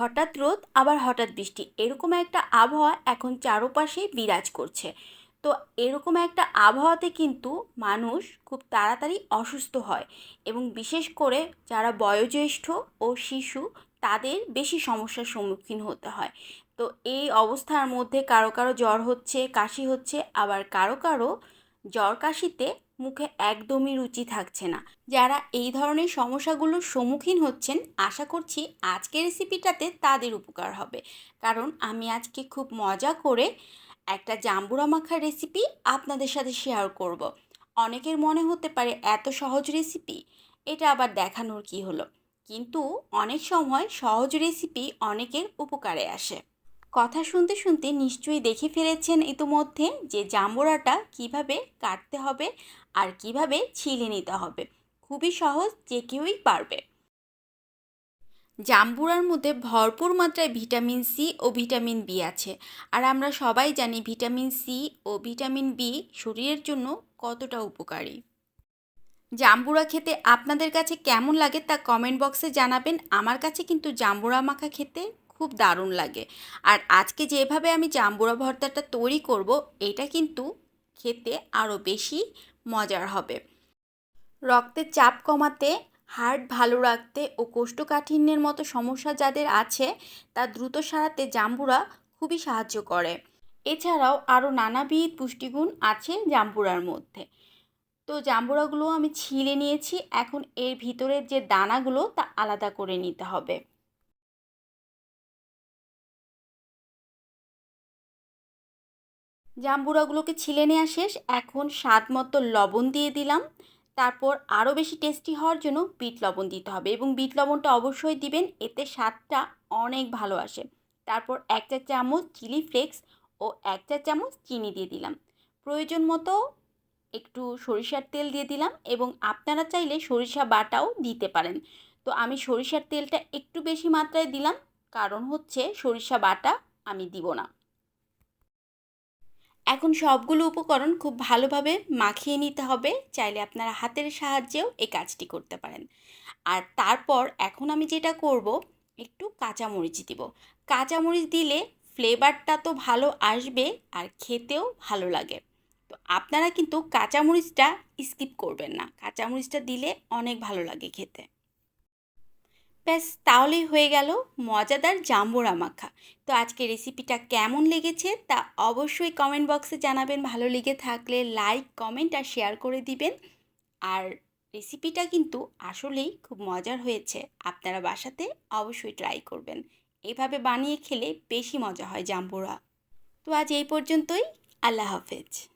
হঠাৎ রোদ, আবার হঠাৎ বৃষ্টি। এরকম একটা আবহাওয়া এখন চারপাশে বিরাজ করছে। তো এরকম একটা আবহাওয়াতে কিন্তু মানুষ খুব তাড়াতাড়ি অসুস্থ হয় এবং বিশেষ করে যারা বয়োজ্যেষ্ঠ ও শিশু, তাদের বেশি সমস্যার সম্মুখীন হতে হয়। তো এই অবস্থার মধ্যে কারও কারও জ্বর হচ্ছে, কাশি হচ্ছে, আবার কারও কারও জ্বর কাশিতে মুখে একদমই রুচি থাকছে না। যারা এই ধরনের সমস্যাগুলোর সম্মুখীন হচ্ছেন, আশা করছি আজকের রেসিপিটাতে তাদের উপকার হবে। কারণ আমি আজকে খুব মজা করে একটা জাম্বুরা মাখার রেসিপি আপনাদের সাথে শেয়ার করব। অনেকের মনে হতে পারে এত সহজ রেসিপি এটা আবার দেখানোর কি হলো? কিন্তু অনেক সময় সহজ রেসিপি অনেকের উপকারে আসে। কথা শুনতে শুনতে নিশ্চয়ই দেখে ফেলেছেন ইতোমধ্যে যে জাম্বুরাটা কীভাবে কাটতে হবে আর কীভাবে ছিলে নিতে হবে। খুবই সহজ যে কেউই পারবে। জাম্বুরার মধ্যে ভরপুর মাত্রায় ভিটামিন সি ও ভিটামিন বি আছে। আর আমরা সবাই জানি ভিটামিন সি ও ভিটামিন বি শরীরের জন্য কতটা উপকারী। জাম্বুরা খেতে আপনাদের কাছে কেমন লাগে তা কমেন্ট বক্সে জানাবেন। আমার কাছে কিন্তু জাম্বুরা মাখা খেতে খুব দারুণ লাগে। আর আজকে যেভাবে আমি জাম্বুরা ভর্তাটা তৈরি করব, এটা কিন্তু খেতে আরও বেশি মজার হবে। রক্তের চাপ কমাতে হার্ট ভালো রাখতে ও কোষ্ঠকাঠিন্যের মতো সমস্যা যাদের আছে, তা দ্রুত সারাতে জাম্বুরা খুবই সাহায্য করে। এছাড়াও আরও নানাবিধ পুষ্টিগুণ আছে জাম্বুরার মধ্যে। তো জাম্বুরাগুলো আমি ছিলে নিয়েছি, এখন এর ভিতরের যে দানাগুলো তা আলাদা করে নিতে হবে। জাম্বুরাগুলোকে ছিলে নেওয়া শেষ। এখন স্বাদ মতো লবণ দিয়ে দিলাম। তারপর আরও বেশি টেস্টি হওয়ার জন্য বিট লবণ দিতে হবে এবং বিট লবণটা অবশ্যই দিবেন, এতে স্বাদটা অনেক ভালো আসে। তারপর এক চা চামচ চিলি ফ্লেক্স ও এক চা চামচ চিনি দিয়ে দিলাম। প্রয়োজন মতো একটু সরিষার তেল দিয়ে দিলাম এবং আপনারা চাইলে সরিষা বাটাও দিতে পারেন। তো আমি সরিষার তেলটা একটু বেশি মাত্রায় দিলাম, কারণ হচ্ছে সরিষা বাটা আমি দিব না। এখন সবগুলো উপকরণ খুব ভালোভাবে মাখিয়ে নিতে হবে। চাইলে আপনারা হাতের সাহায্যেও এই কাজটি করতে পারেন। আর তারপর এখন আমি যেটা করব, একটু কাঁচামরিচ দিব। কাঁচামরিচ দিলে ফ্লেভারটা তো ভালো আসবে আর খেতেও ভালো লাগে। তো আপনারা কিন্তু কাঁচামরিচটা স্কিপ করবেন না। কাঁচামরিচটা দিলে অনেক ভালো লাগে খেতে। ব্যাস, তাহলেই হয়ে গেল মজাদার জাম্বুরা মাখা। তো আজকে রেসিপিটা কেমন লেগেছে তা অবশ্যই কমেন্ট বক্সে জানাবেন। ভালো লেগে থাকলে লাইক কমেন্ট আর শেয়ার করে দিবেন। আর রেসিপিটা কিন্তু আসলেই খুব মজার হয়েছে। আপনারা বাসাতে অবশ্যই ট্রাই করবেন। এভাবে বানিয়ে খেলে বেশি মজা হয় জাম্বুরা। তো আজ এই পর্যন্তই। আল্লাহ হাফেজ।